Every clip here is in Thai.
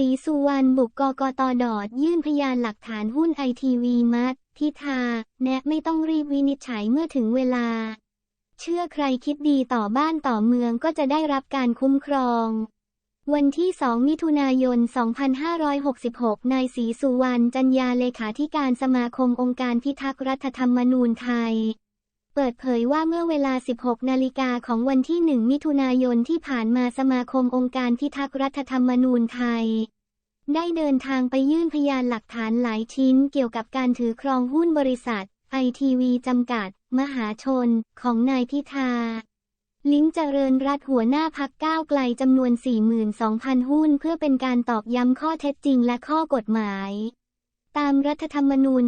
ศรีสุวรรณบุกกกตดอด ยื่นพยานหลักฐานหุ้นไอทีวีมัดพิธาแนะไม่ต้องรีบวินิจฉัยเมื่อถึงเวลา เชื่อใครคิดดีต่อบ้านต่อเมืองก็จะได้รับการคุ้มครอง วันที่ 2 มิถุนายน 2566 นายศรีสุวรรณจันยาเลขาธิการสมาคมองค์การพิทักษ์รัฐธรรมนูญไทย เปิดเผยว่าเมื่อเวลา 16 นาฬิกาของวันที่ 1 มิถุนายนที่ผ่านมาสมาคมองค์การพิทักษ์รัฐธรรมนูญไทย ได้เดินทางไปยื่นพยานหลักฐานหลายชิ้นเกี่ยวกับการถือครองหุ้นบริษัทไอทีวีจำกัด มหาชน ของนายพิธา ลิงเจริญรัฐหัวหน้าพักก้าวไกลจำนวน 42,000 หุ้น เพื่อเป็นการตอกย้ำข้อเท็จจริงและข้อกฎหมาย ตามรัฐธรรมนูญ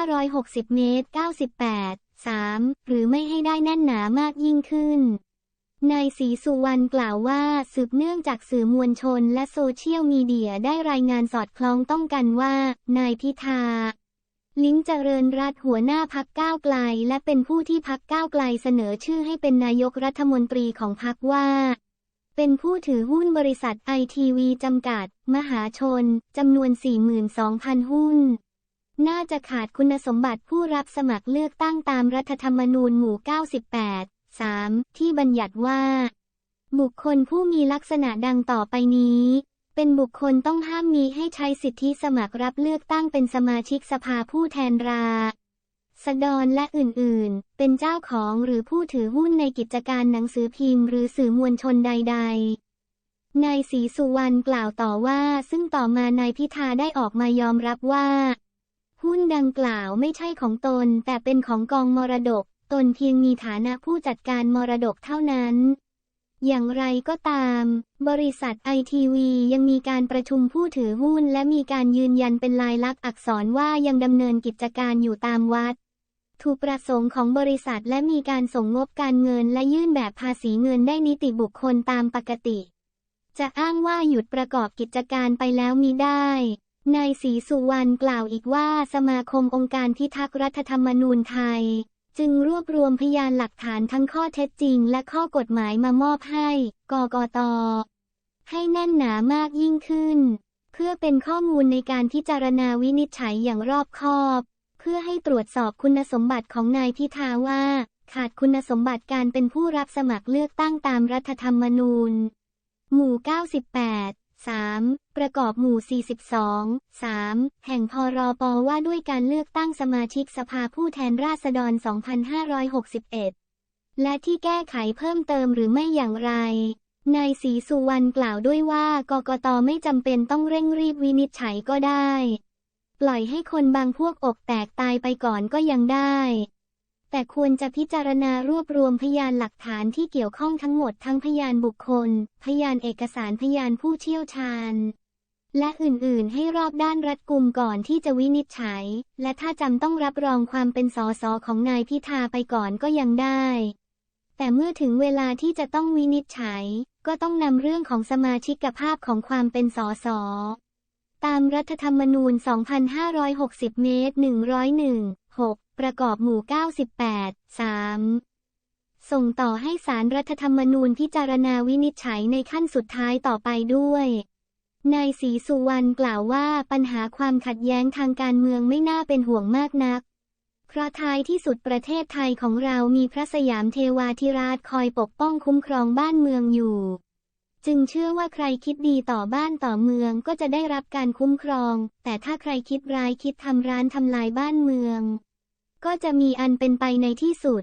2560 เมตร 98 3 หรือไม่ให้ได้แน่นหนามากยิ่งขึ้น นายศรีสุวรรณกล่าวว่าสืบเนื่องจากสื่อมวลชนและโซเชียลมีเดียได้รายงานสอดคล้องต้องกันว่า นายพิธา ลิ้งเจริญรัฐหัวหน้าพักก้าวไกล และเป็นผู้ที่พักก้าวไกลเสนอชื่อให้เป็นนายกรัฐมนตรีของพักว่าเป็นผู้ถือหุ้นบริษัทไอทีวีจำกัด มหาชน จำนวน 42,000 หุ้น น่าจะขาดคุณสมบัติผู้รับสมัครเลือกตั้งตามรัฐธรรมนูญหมู่ 98 3 ที่บัญญัติว่า บุคคลผู้มีลักษณะดังต่อไปนี้ เป็นบุคคลต้องห้ามมีให้ใช้สิทธิสมัครรับเลือกตั้งเป็นสมาชิกสภาผู้แทนราษฎรและอื่นๆ เป็นเจ้าของหรือผู้ถือหุ้นในกิจการหนังสือพิมพ์หรือสื่อมวลชนใด ๆนายศรีสุวรรณกล่าวต่อว่าซึ่งต่อมานายพิธาได้ออกมายอมรับว่า หุ้นดังกล่าวไม่ใช่ของตน แต่เป็นของกองมรดก ตนเพียงมีฐานะผู้จัดการมรดกเท่านั้นอย่างไรก็ตาม บริษัทไอทีวียังมีการประชุมผู้ถือหุ้น และมีการยืนยันเป็นลายลักษณ์อักษรว่ายังดำเนินกิจการอยู่ตามวัด ถูกประสงค์ของบริษัทและมีการส่งงบการเงินและยื่นแบบภาษีเงินได้นิติบุคคลตามปกติ จะอ้างว่าหยุดประกอบกิจการไปแล้วมีได้ นายศรีสุวรรณกล่าวอีกว่าสมาคมองค์การพิทักษ์รัฐธรรมนูญไทย จึงรวบรวมพยานหลักฐานทั้งข้อเท็จจริงและข้อกฎหมายมามอบให้ กกต ให้แน่นหนามากยิ่งขึ้น เพื่อเป็นข้อมูลในการพิจารณาวินิจฉัยอย่างรอบคอบ เพื่อให้ตรวจสอบคุณสมบัติของนายพิธาว่า ขาดคุณสมบัติการเป็นผู้รับสมัครเลือกตั้งตามรัฐธรรมนูญ หมู่ 98 3. ประกอบหมู่ 42 3. แห่งพรปว่าด้วยการเลือกตั้งสมาชิกสภาผู้แทนราษฎร 2561 และที่แก้ไขเพิ่มเติมหรือไม่อย่างไร นายศรีสุวรรณกล่าวด้วยว่ากกตไม่จำเป็นต้องเร่งรีบวินิจฉัยก็ได้ ปล่อยให้คนบางพวกอกแตกตายไปก่อนก็ยังได้ แต่ควรจะพิจารณารวบรวมพยานหลักฐานที่เกี่ยวข้องทั้งหมดทั้งพยานบุคคล พยานเอกสารพยานผู้เชี่ยวชาญ และอื่นๆ ให้รอบด้านรัดกุมก่อนที่จะวินิจฉัย และถ้าจำต้องรับรองความเป็นสสของนายพิธาไปก่อนก็ยังได้ แต่เมื่อถึงเวลาที่จะต้องวินิจฉัย ก็ต้องนำเรื่องของสมาชิกภาพของความเป็นสสตามรัฐธรรมนูญ 2560 เมตร 101 6 ประกอบหมู่ 98 3ส่งต่อให้สารรัฐธรรมนูญพิจารณาวินิจฉัยในขั้นสุดท้ายต่อไปด้วย นายศรีสุวรรณกล่าวว่าปัญหาความขัดแย้งทางการเมืองไม่น่าเป็นห่วงมากนัก เพราะท้ายที่สุดประเทศไทยของเรามีพระสยามเทวาธิราชคอยปกป้องคุ้มครองบ้านเมืองอยู่ จึงเชื่อว่าใครคิดดีต่อบ้านต่อเมืองก็จะได้รับการคุ้มครอง แต่ถ้าใครคิดร้ายคิดทำร้านทำลายบ้านเมือง ก็จะมีอันเป็นไปในที่สุด